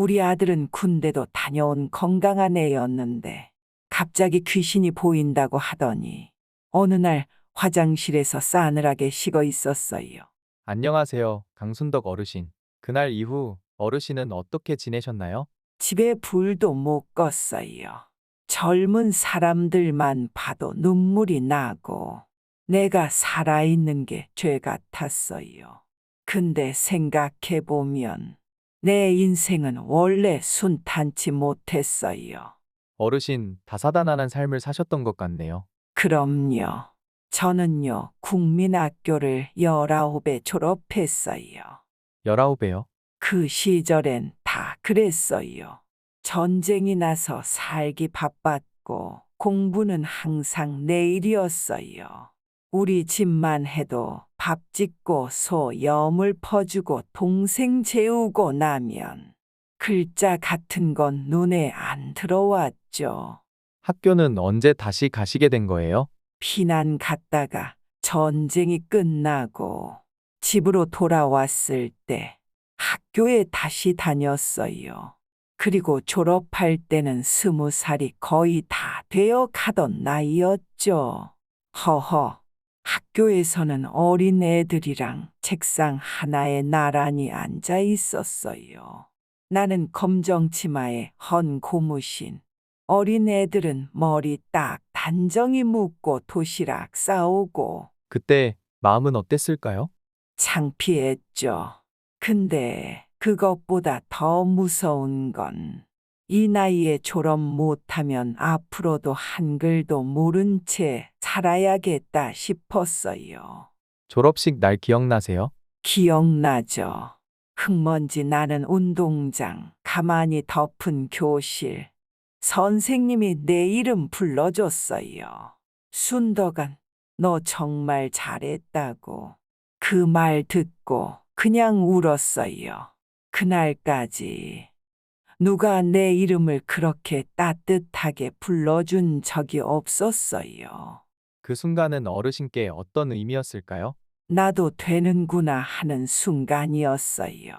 우리 아들은 군대도 다녀온 건강한 애였는데 갑자기 귀신이 보인다고 하더니 어느 날 화장실에서 싸늘하게 식어 있었어요. 안녕하세요, 강순덕 어르신. 그날 이후 어르신은 어떻게 지내셨나요? 집에 불도 못 껐어요. 젊은 사람들만 봐도 눈물이 나고 내가 살아있는 게 죄 같았어요. 근데 생각해 보면 내 인생은 원래 순탄치 못했어요. 어르신 다사다난한 삶을 사셨던 것 같네요. 그럼요. 저는요, 국민학교를 19에 졸업했어요. 19배요. 그 시절엔 다 그랬어요. 전쟁이 나서 살기 바빴고 공부는 항상 내일이었어요. 우리 집만 해도 밥 짓고 소 염을 퍼주고 동생 재우고 나면 글자 같은 건 눈에 안 들어왔죠. 학교는 언제 다시 가시게 된 거예요? 피난 갔다가 전쟁이 끝나고 집으로 돌아왔을 때 학교에 다시 다녔어요. 그리고 졸업할 때는 스무 살이 거의 다 되어 가던 나이였죠. 허허, 학교에서는 어린 애들이랑 책상 하나에 나란히 앉아 있었어요. 나는 검정 치마에 헌 고무신, 어린 애들은 머리 딱 단정히 묶고 도시락 싸오고 그때 마음은 어땠을까요? 창피했죠. 근데 그것보다 더 무서운 건 이 나이에 졸업 못하면 앞으로도 한글도 모른 채 살아야겠다 싶었어요. 졸업식 날 기억나세요? 기억나죠. 흙먼지 나는 운동장, 가만히 덮은 교실. 선생님이 내 이름 불러줬어요. 순덕안, 너 정말 잘했다고. 그 말 듣고 그냥 울었어요. 그날까지 누가 내 이름을 그렇게 따뜻하게 불러준 적이 없었어요. 그 순간은 어르신께 어떤 의미였을까요? 나도 되는구나 하는 순간이었어요.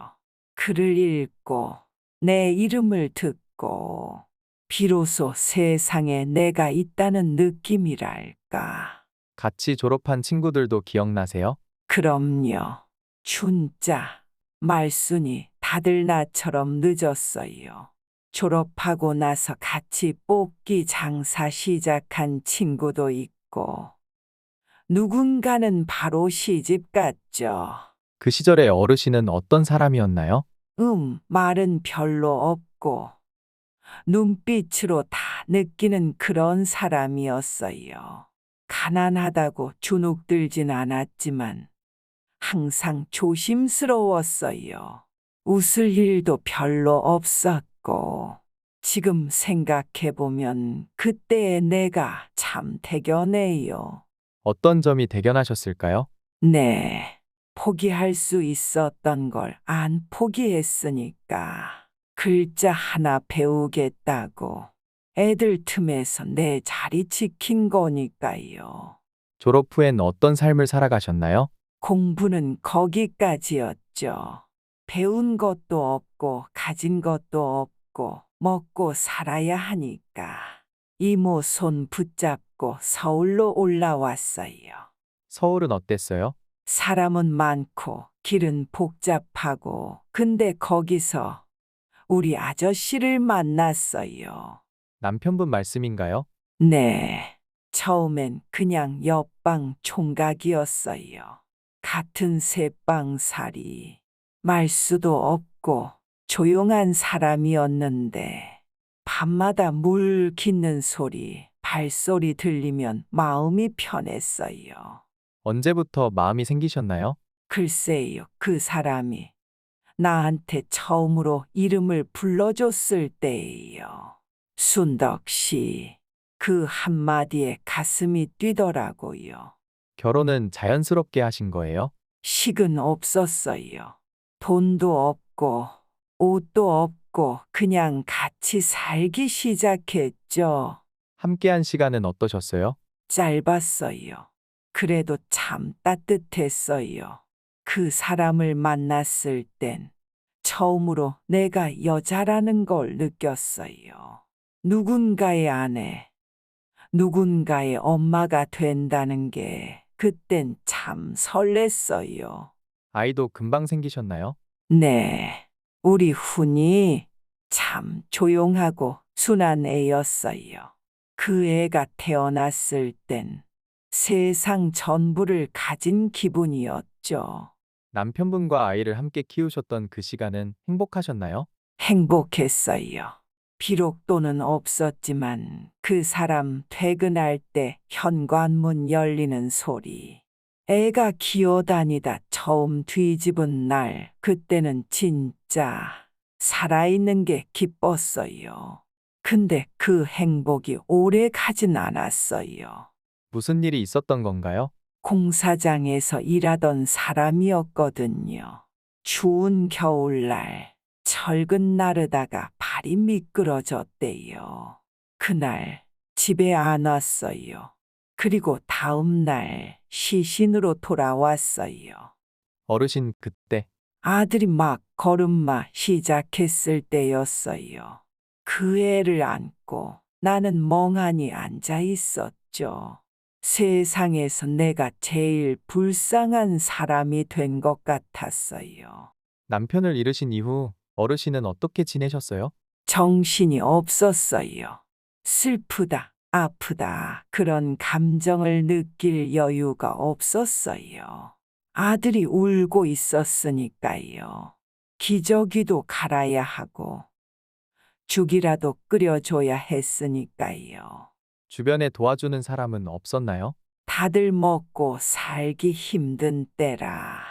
글을 읽고 내 이름을 듣고 비로소 세상에 내가 있다는 느낌이랄까. 같이 졸업한 친구들도 기억나세요? 그럼요. 춘자, 말순이 다들 나처럼 늦었어요. 졸업하고 나서 같이 뽑기 장사 시작한 친구도 있고, 누군가는 바로 시집 갔죠. 그 시절의 어르신은 어떤 사람이었나요? 음, 말은 별로 없고, 눈빛으로 다 느끼는 그런 사람이었어요. 가난하다고 주눅들진 않았지만, 항상 조심스러웠어요. 웃을 일도 별로 없었고, 지금 생각해보면 그때의 내가 참 대견해요. 어떤 점이 대견하셨을까요? 네, 포기할 수 있었던 걸 안 포기했으니까. 글자 하나 배우겠다고 애들 틈에서 내 자리 지킨 거니까요. 졸업 후엔 어떤 삶을 살아가셨나요? 공부는 거기까지였죠. 배운 것도 없고 가진 것도 없고 먹고 살아야 하니까 이모 손 붙잡고 서울로 올라왔어요. 서울은 어땠어요? 사람은 많고 길은 복잡하고 근데 거기서 우리 아저씨를 만났어요. 남편분 말씀인가요? 네. 처음엔 그냥 옆방 총각이었어요. 같은 새방살이. 말 수도 없고 조용한 사람이었는데 밤마다 물 깃는 소리, 발소리 들리면 마음이 편했어요. 언제부터 마음이 생기셨나요? 글쎄요, 그 사람이 나한테 처음으로 이름을 불러줬을 때예요. 순덕 씨. 그 한마디에 가슴이 뛰더라고요. 결혼은 자연스럽게 하신 거예요? 식은 없었어요. 돈도 없고, 옷도 없고, 그냥 같이 살기 시작했죠. 함께한 시간은 어떠셨어요? 짧았어요. 그래도 참 따뜻했어요. 그 사람을 만났을 땐 처음으로 내가 여자라는 걸 느꼈어요. 누군가의 아내, 누군가의 엄마가 된다는 게 그땐 참 설렜어요. 아이도 금방 생기셨나요? 네, 우리 훈이 참 조용하고 순한 애였어요. 그 애가 태어났을 땐 세상 전부를 가진 기분이었죠. 남편분과 아이를 함께 키우셨던 그 시간은 행복하셨나요? 행복했어요. 비록 돈은 없었지만 그 사람 퇴근할 때 현관문 열리는 소리. 애가 기어다니다 처음 뒤집은 날, 그때는 진짜 살아있는 게 기뻤어요. 근데 그 행복이 오래 가진 않았어요. 무슨 일이 있었던 건가요? 공사장에서 일하던 사람이었거든요. 추운 겨울날 철근 나르다가 발이 미끄러졌대요. 그날 집에 안 왔어요. 그리고 다음 날 시신으로 돌아왔어요. 어르신 그때 아들이 막 걸음마 시작했을 때였어요. 그 애를 안고 나는 멍하니 앉아 있었죠. 세상에서 내가 제일 불쌍한 사람이 된 것 같았어요. 남편을 잃으신 이후 어르신은 어떻게 지내셨어요? 정신이 없었어요. 슬프다, 아프다, 그런 감정을 느낄 여유가 없었어요. 아들이 울고 있었으니까요. 기저귀도 갈아야 하고, 죽이라도 끓여줘야 했으니까요. 주변에 도와주는 사람은 없었나요? 다들 먹고 살기 힘든 때라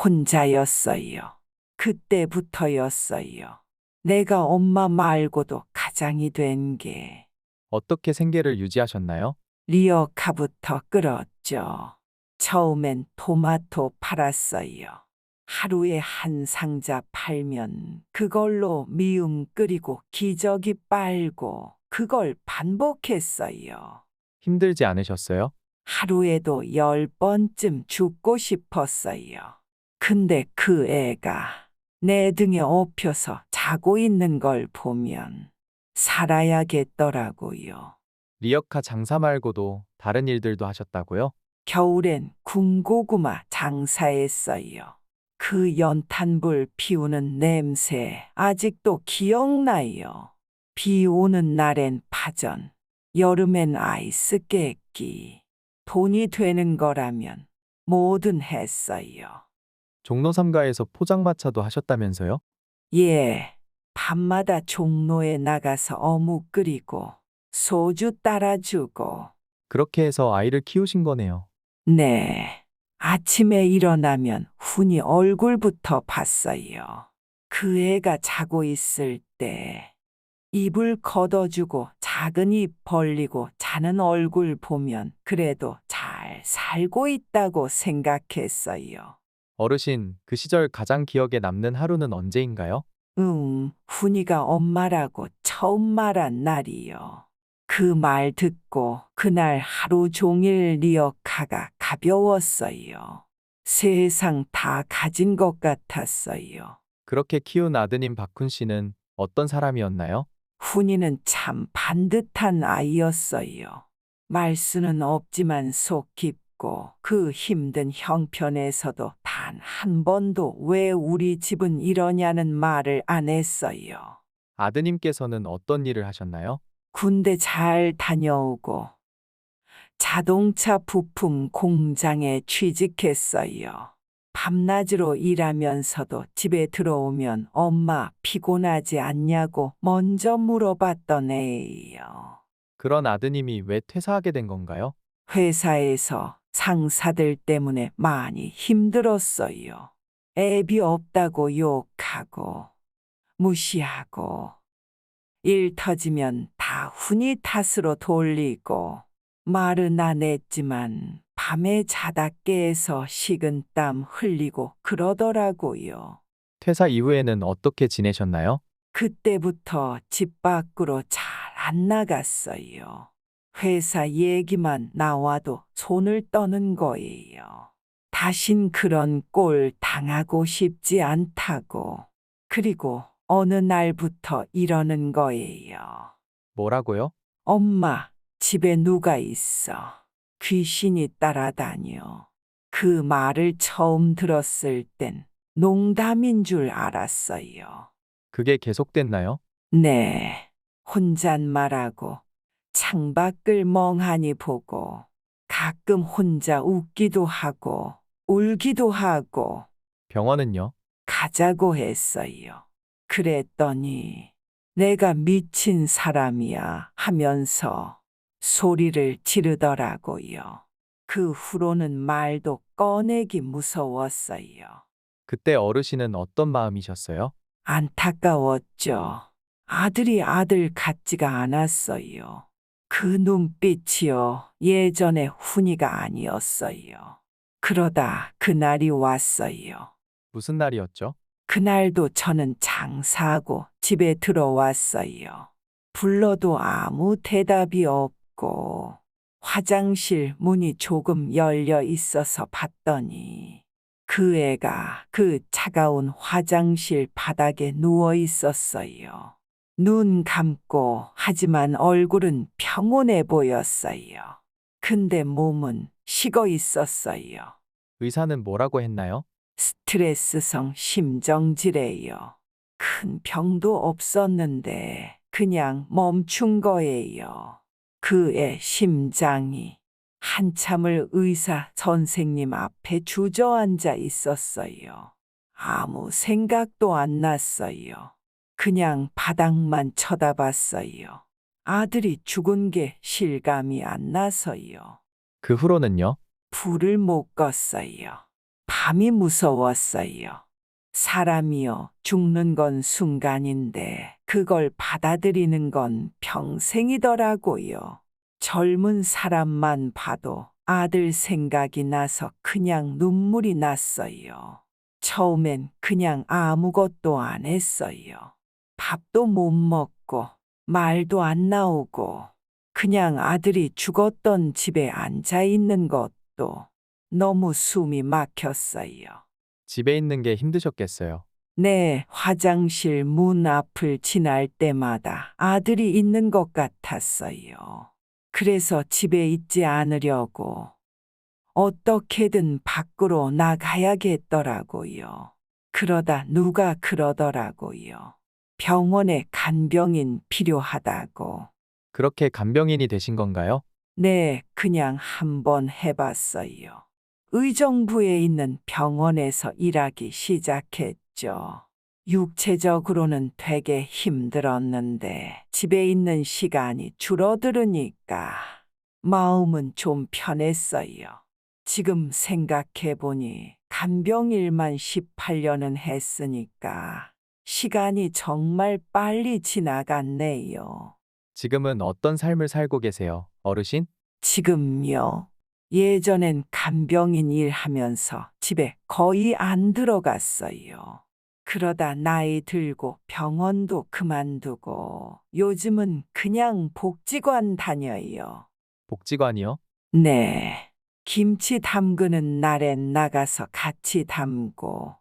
혼자였어요. 그때부터였어요. 내가 엄마 말고도 가장이 된 게 어떻게 생계를 유지하셨나요? 리어카부터 끌었죠. 처음엔 토마토 팔았어요. 하루에 한 상자 팔면 그걸로 미음 끓이고 기저귀 빨고 그걸 반복했어요. 힘들지 않으셨어요? 하루에도 열 번쯤 죽고 싶었어요. 근데 그 애가 내 등에 업혀서 자고 있는 걸 보면 살아야겠더라고요. 리어카 장사 말고도 다른 일들도 하셨다고요? 겨울엔 군고구마 장사했어요. 그 연탄불 피우는 냄새 아직도 기억나요. 비 오는 날엔 파전, 여름엔 아이스 깨끼. 돈이 되는 거라면 뭐든 했어요. 종로 3가에서 포장마차도 하셨다면서요? 예, 밤마다 종로에 나가서 어묵 끓이고 소주 따라주고 그렇게 해서 아이를 키우신 거네요. 네. 아침에 일어나면 훈이 얼굴부터 봤어요. 그 애가 자고 있을 때 입을 걷어주고 작은 입 벌리고 자는 얼굴 보면 그래도 잘 살고 있다고 생각했어요. 어르신, 그 시절 가장 기억에 남는 하루는 언제인가요? 응, 훈이가 엄마라고 처음 말한 날이요. 그 말 듣고 그날 하루 종일 리어카가 가벼웠어요. 세상 다 가진 것 같았어요. 그렇게 키운 아드님 박훈 씨는 어떤 사람이었나요? 훈이는 참 반듯한 아이였어요. 말수는 없지만 속 깊 고 그 힘든 형편에서도 단 한 번도 왜 우리 집은 이러냐는 말을 안 했어요. 아드님께서는 어떤 일을 하셨나요? 군대 잘 다녀오고 자동차 부품 공장에 취직했어요. 밤낮으로 일하면서도 집에 들어오면 엄마 피곤하지 않냐고 먼저 물어봤던 애예요. 그런 아드님이 왜 퇴사하게 된 건가요? 회사에서 상사들 때문에 많이 힘들었어요. 애비 없다고 욕하고 무시하고 일 터지면 다 훈이 탓으로 돌리고 말은 안 했지만 밤에 자다 깨서 식은 땀 흘리고 그러더라고요. 퇴사 이후에는 어떻게 지내셨나요? 그때부터 집 밖으로 잘 안 나갔어요. 회사 얘기만 나와도 손을 떠는 거예요. 다신 그런 꼴 당하고 싶지 않다고. 그리고 어느 날부터 이러는 거예요. 뭐라고요? 엄마, 집에 누가 있어. 귀신이 따라다녀. 그 말을 처음 들었을 땐 농담인 줄 알았어요. 그게 계속됐나요? 네, 혼잣말하고 창밖을 멍하니 보고 가끔 혼자 웃기도 하고 울기도 하고 병원은요? 가자고 했어요. 그랬더니 내가 미친 사람이야 하면서 소리를 지르더라고요. 그 후로는 말도 꺼내기 무서웠어요. 그때 어르신은 어떤 마음이셨어요? 안타까웠죠. 아들이 아들 같지가 않았어요. 그 눈빛이요. 예전의 훈이가 아니었어요. 그러다 그날이 왔어요. 무슨 날이었죠? 그날도 저는 장사하고 집에 들어왔어요. 불러도 아무 대답이 없고 화장실 문이 조금 열려 있어서 봤더니 그 애가 그 차가운 화장실 바닥에 누워 있었어요. 눈 감고 하지만 얼굴은 평온해 보였어요. 근데 몸은 식어 있었어요. 의사는 뭐라고 했나요? 스트레스성 심정지래요. 큰 병도 없었는데 그냥 멈춘 거예요. 그의 심장이 한참을 의사 선생님 앞에 주저앉아 있었어요. 아무 생각도 안 났어요. 그냥 바닥만 쳐다봤어요. 아들이 죽은 게 실감이 안 나서요. 그 후로는요? 불을 못 껐어요. 밤이 무서웠어요. 사람이요, 죽는 건 순간인데, 그걸 받아들이는 건 평생이더라고요. 젊은 사람만 봐도 아들 생각이 나서 그냥 눈물이 났어요. 처음엔 그냥 아무것도 안 했어요. 밥도 못 먹고, 말도 안 나오고, 그냥 아들이 죽었던 집에 앉아 있는 것도 너무 숨이 막혔어요. 집에 있는 게 힘드셨겠어요. 네, 화장실 문 앞을 지날 때마다 아들이 있는 것 같았어요. 그래서 집에 있지 않으려고 어떻게든 밖으로 나가야겠더라고요. 그러다 누가 그러더라고요. 병원에 간병인 필요하다고. 그렇게 간병인이 되신 건가요? 네, 그냥 한번 해봤어요. 의정부에 있는 병원에서 일하기 시작했죠. 육체적으로는 되게 힘들었는데 집에 있는 시간이 줄어들으니까 마음은 좀 편했어요. 지금 생각해보니 간병일만 18년은 했으니까 시간이 정말 빨리 지나갔네요. 지금은 어떤 삶을 살고 계세요? 어르신? 지금요. 예전엔 간병인 일하면서 집에 거의 안 들어갔어요. 그러다 나이 들고 병원도 그만두고 요즘은 그냥 복지관 다녀요. 복지관이요? 네. 김치 담그는 날엔 나가서 같이 담고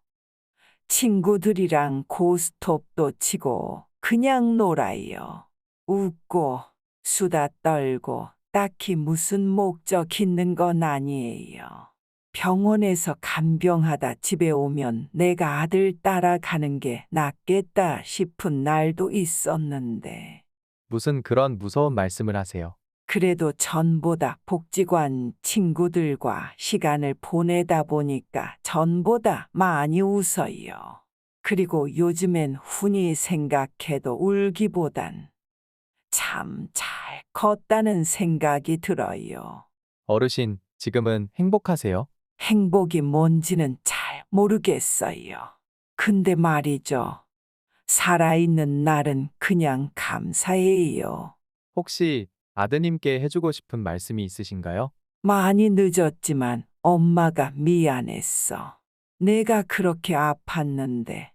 친구들이랑 고스톱도 치고 그냥 놀아요. 웃고 수다 떨고 딱히 무슨 목적 있는 건 아니에요. 병원에서 간병하다 집에 오면 내가 아들 따라가는 게 낫겠다 싶은 날도 있었는데, 무슨 그런 무서운 말씀을 하세요? 그래도 전보다 복지관 친구들과 시간을 보내다 보니까 전보다 많이 웃어요. 그리고 요즘엔 훈이 생각해도 울기보단 참 잘 컸다는 생각이 들어요. 어르신, 지금은 행복하세요? 행복이 뭔지는 잘 모르겠어요. 근데 말이죠. 살아있는 날은 그냥 감사해요. 혹시 아드님께 해주고 싶은 말씀이 있으신가요? 많이 늦었지만 엄마가 미안했어. 내가 그렇게 아팠는데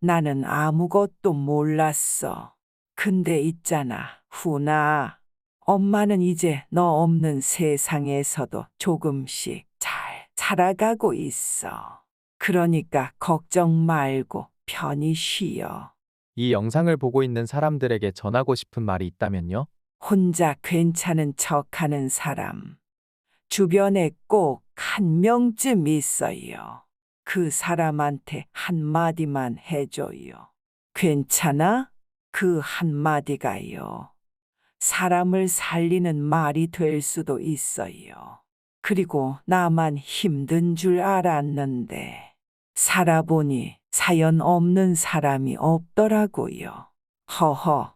나는 아무것도 몰랐어. 근데 있잖아, 훈아. 엄마는 이제 너 없는 세상에서도 조금씩 잘 살아가고 있어. 그러니까 걱정 말고 편히 쉬어. 이 영상을 보고 있는 사람들에게 전하고 싶은 말이 있다면요? 혼자 괜찮은 척 하는 사람. 주변에 꼭 한 명쯤 있어요. 그 사람한테 한마디만 해줘요. 괜찮아? 그 한마디가요. 사람을 살리는 말이 될 수도 있어요. 그리고 나만 힘든 줄 알았는데, 살아보니 사연 없는 사람이 없더라고요. 허허,